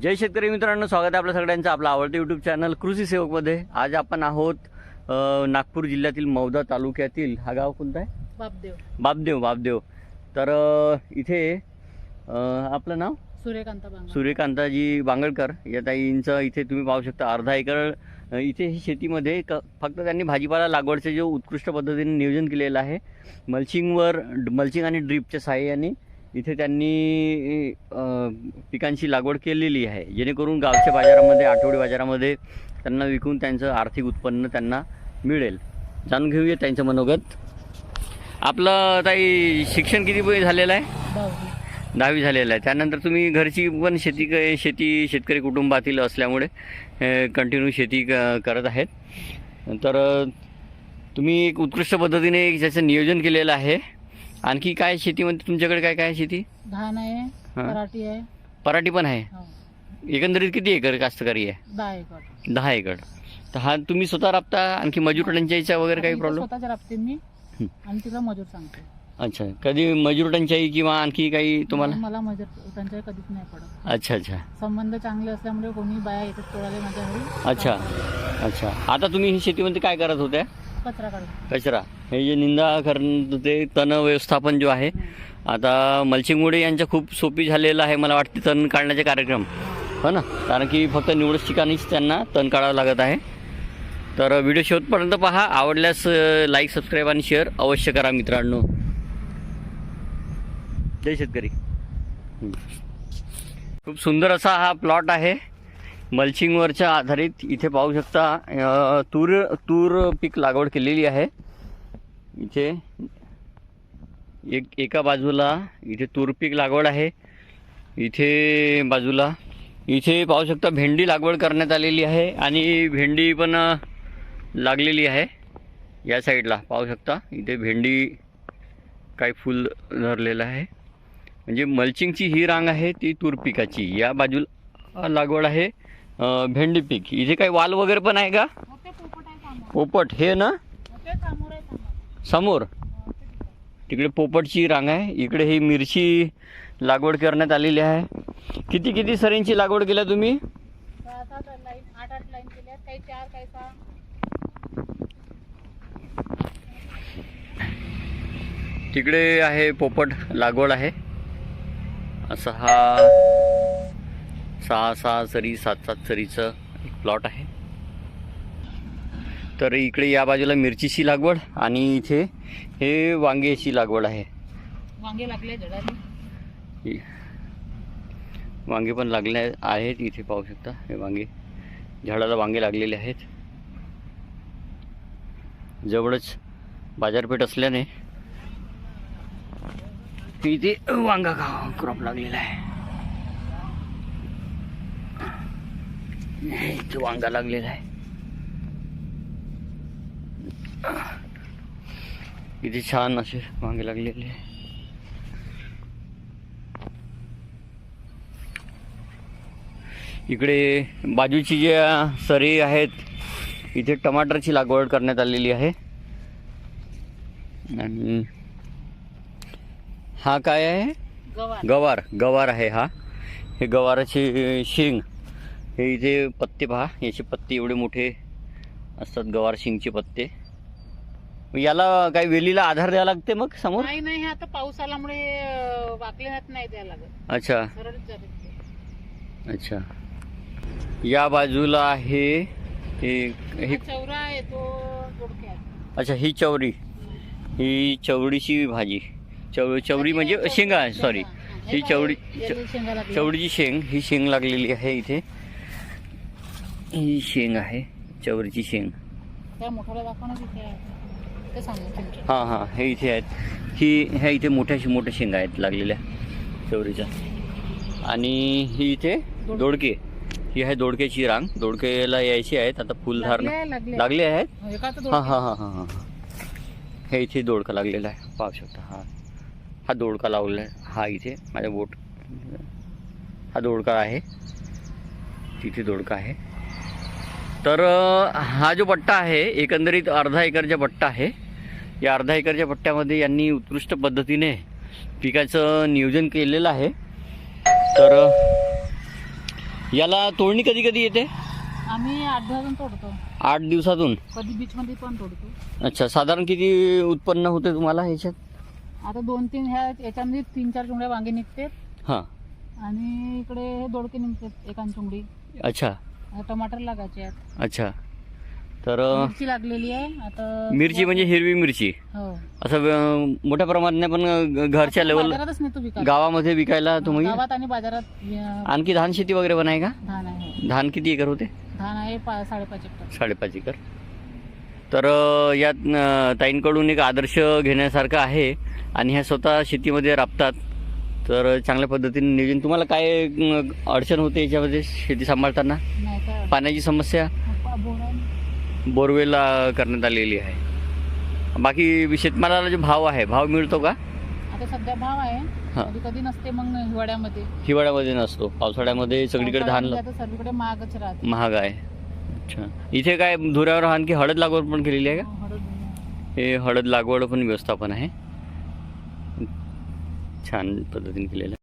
जय शेतकरी मित्रांनो स्वागत आहे आपल्या सगळ्यांचं आपलं आवडतं यूट्यूब चॅनल कृषी सेवकमध्ये. आज आपण आहोत अ, नागपूर जिल्ह्यातील मौदा तालुक्यातील हा गाव कोणता आहे? बापदेव. बापदेव बापदेव. तर अ, इथे अ, आपलं नाव? सूर्यकांता बांगा सूर्यकांताजी बांगडकर. या ताईंचं इथे तुम्ही पाहू शकता अर्धा एकर अ, इथे ही शेतीमध्ये क फक्त त्यांनी भाजीपाला लागवडचं जे उत्कृष्ट पद्धतीने नियोजन केलेलं आहे. मल्चिंगवर मल्चिंग आणि ड्रीपच्या सहाय्याने इथे त्यांनी पिकांची लागवड केलेली आहे. जेणेकरून गावच्या बाजारामध्ये आठवडी बाजारामध्ये त्यांना विकून त्यांचं आर्थिक उत्पन्न त्यांना मिळेल. जाणून घेऊया त्यांचं मनोगत. आपलं ताई शिक्षण किती झालेलं आहे? दहावी. झालेलं आहे. त्यानंतर तुम्ही घरची पण शेती शेती शेतकरी कुटुंबातील असल्यामुळे कंटिन्यू शेती क- करत आहेत. तर तुम्ही एक उत्कृष्ट पद्धतीने एक ज्याचं नियोजन केलेलं आहे. आणखी काय शेतीमध्ये तुमच्याकडे काय काय आहे शेती? धान आहे हा. पराठी आहे. पराठी पण आहे? हो. एकंदरीत किती एकर कास्तकारी आहे? दहा एकर. दहा एकर. तर हा तुम्ही स्वतः राबता आणखी मजूर टंचाईचा वगैरे काही प्रॉब्लेम स्वतःच राबते मी हं. आणि तिला मजूर सांगते. अच्छा. कधी मजूर टंचाई किंवा आणखी काही तुम्हाला? मला मजूर त्यांच्या कधीच नाही पडत. अच्छा अच्छा. संबंध चांगले असल्यामुळे कोणी बाया येतात माझ्या घरी. अच्छा. अच्छा. आता तुम्ही ही शेतीमध्ये काय करत होत्या? कचरा कचरा. हे जे निंदा करणं ते तण व्यवस्थापन जो आहे आता मलसिंगमुळे यांचं खूप सोपी झालेलं आहे मला वाटते तण काढण्याचे कार्यक्रम. हो ना? कारण की फक्त निवडच ठिकाणीच त्यांना तण काढावं लागत आहे. तर व्हिडिओ शेवटपर्यंत पहा. आवडल्यास लाईक सबस्क्राईब आणि शेअर अवश्य करा मित्रांनो. जय शेतकरी. खूप सुंदर असा हा प्लॉट आहे. मल्चिंगवरच्या आधारित इथे पाहू शकता तूर तूर पीक लागवड केलेली आहे. इथे एक एका बाजूला इथे तूर पीक लागवड आहे. इथे बाजूला इथे पाहू शकता भेंडी लागवड करण्यात आलेली आहे आणि भेंडी पण लागलेली आहे. या साईडला पाहू शकता इथे भेंडी काही फुल धरलेलं आहे. म्हणजे मल्चिंगची ही रांग आहे ती तूर पिकाची. या बाजूला लागवड आहे. भेंडी पीक. इथे काही वाल वगैरे पण आहे का? पोपट हे ना? समोर तिकडे. पोपटची रांग आहे. इकडे ही मिरची लागवड करण्यात आलेली आहे. किती किती सरींची लागवड केल्या तुम्ही? तिकडे आहे पोपट लागवड आहे. असा हा सहा सहा सरी सात सात सरीचं एक प्लॉट आहे. तर इकडे या बाजूला मिरचीची लागवड आणि इथे हे वांग्याची लागवड आहे. वांगे लागले झाडाला वांगे पण लागले आहेत इथे पाहू शकता. हे वांगे झाडाला वांगे लागलेले आहेत. जवळच बाजारपेठ असल्याने इथे वांगा क्रॉप लागलेला आहे इथे वांगा लागलेला आहे. इथे छान असे वांगे लागलेले आहे. इकडे बाजूची जे सरी आहेत इथे टमाटरची लागवड करण्यात आलेली आहे. आणि हा काय आहे? गवार. गवार गवार आहे हा. हे गवाराचे शेंग. हे इथे पत्ते पहा याचे पत्ते एवढे मोठे असतात गवार शेंगचे पत्ते. याला काही वेलीला आधार द्यावा लागते मग समोर? नाही नाही हे आता पाऊस आल्यामुळे वाकले हात नाही द्यायला लागत. अच्छा. ते. अच्छा. या बाजूला आहे हे हे हा चौरा आहे तो अच्छा ही चवरी ही चवडीची भाजी. चव चवरी म्हणजे शेंगा सॉरी ही चवडी चवडीची शेंग ही शेंग लागलेली आहे इथे. ही शेंग आहे चवरीची शेंग. हां हां हे इथे आहेत. ही ह्या इथे मोठ्या मोठ्या शेंगा आहेत लागलेल्या चवरीच्या. आणि ही इथे दोडके. ही आहे दोडक्याची रांग. दोडकेला यायची आहेत. आता फुलधार लागले आहेत? हां दोडके. हां हां हां हां. हे इथे दोडका लागलेला आहे. पाहू शकता हा. हा दोडका लावलेला आहे. हा इथे माझ्या बोट हा दोडका आहे. तिथे दोडका आहे. तर हा जो पट्टा आहे एकंदरीत अर्धा एकरचा पट्टा आहे. या अर्धा एकरच्या पट्ट्यामध्ये यांनी उत्कृष्ट पद्धतीने पिकाचं नियोजन केलेलं आहे. तर याला तोडणी कधी कधी येते? आम्ही आठ दिवसातून तोडतो. आठ दिवसातून? कधी बीच मध्ये पण तोडतो. अच्छा साधारण किती उत्पन्न होते तुम्हाला ह्याच्यात? आता दोन तीन ह्या याच्यामध्ये तीन चार चुंगड्या वांगे निघते हां. आणि इकडे हे दोडके निघतात एकान चुंगडी. अच्छा. टमाटर लागायचे आहेत. अच्छा. तर मिरची लागलेली आहे. आता मिरची म्हणजे हिरवी मिरची? हो. असं मोठ्या प्रमाणात पण घरच्या लेवल बाजारातच नेतो विकायला. गावामध्ये विकायला तुम्ही? गावात आणि बाजारात अं, आणखी धान शेती वगैरे पण आहे का? धान आहे धान किती एकर होते? धान आहे पा साडेपाच हेक्टर साडेपाच एकर. तर अ, यात अ, ताईंकडून एक आदर्श घेण्यासारखं आहे आणि ह्या स्वतः शेतीमध्ये राबतात. तर चांगल्या पद्धतीने नियोजन. तुम्हाला काय अडचण होते याच्यामध्ये शेती सांभाळताना? पाण्याची समस्या? बोरा बोरवेल. अ, करण्यात आलेली आहे. बाकी शेतमालाला जो भाव आहे भाव मिळतो का? आता सध्या भाव आहे. हा. कधी नसते मग हिवाळ्यामध्ये. हिवाळ्यामध्ये नसतो. पावसाळ्यामध्ये सगळीकडे धान सर्वीकडे महागच राहते. महाग आहे. अच्छा. इथे काय धुऱ्यावर आणखी हळद लागवड पण केलेली आहे का? हळद हे हळद लागवड पण व्यवस्थापन आहे. छान पद्धतीने केलेलं आहे.